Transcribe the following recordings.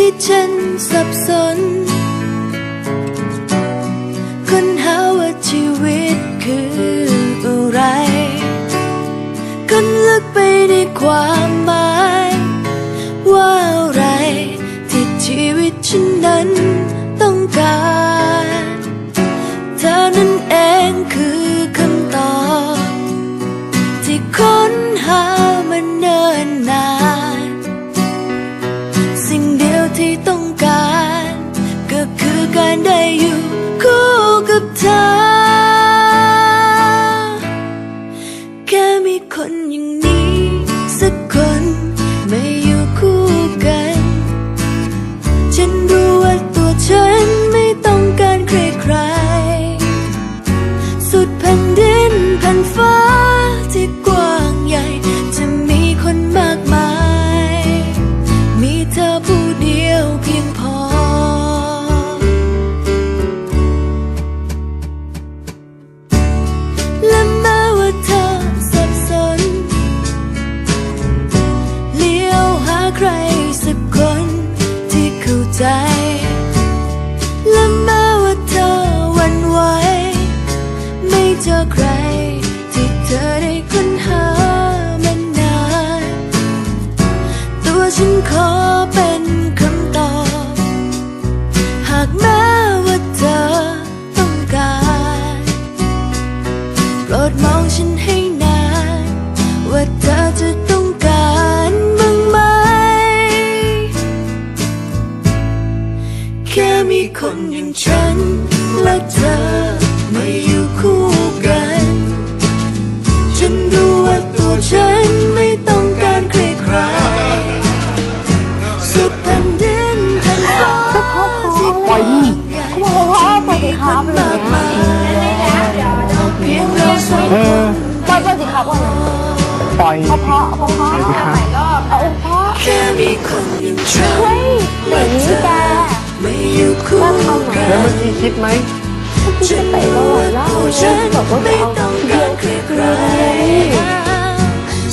ที่ฉันสับสนค้นหาว่าชีวิตคืออะไรกันลึกไปในความหมาย ว่าอะไร ที่ชีวิตฉันนั้นต้องการ เธอนั้นเองคือ ดมองฉันให้นาน ว่าเธอจะต้องการบ้างไหม แค่มีคนอย่างฉันและเธอไม่อยู่คู่กัน ฉันรู้ว่าตัวฉันไม่ต้องการใครใครสุดแผ่นดินแผ่นฟ้าที่กว้างใหญ่เขาบอกว่าพ่อสวัสดีครับอะไรอย่างเงี้ย ล่อยพ่อพ่อพ่อาอบเอาพ่อแค่มีคนอย่งฉันเฮ้ยเดี๋ยวนี้แกไม่อยู่คู่ว่าเขาไหนกัแล้วเมื่อกี้คิดไหมพี่จะไปรอแล้วฉันบอกว่าไม่ต้องเดีการใคร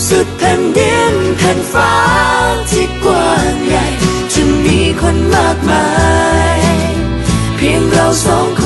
สุดแผ่นดินแผ่นฟ้าที่กว้างใหญ่ จะมีคนมากมาย เพียงเราสองคน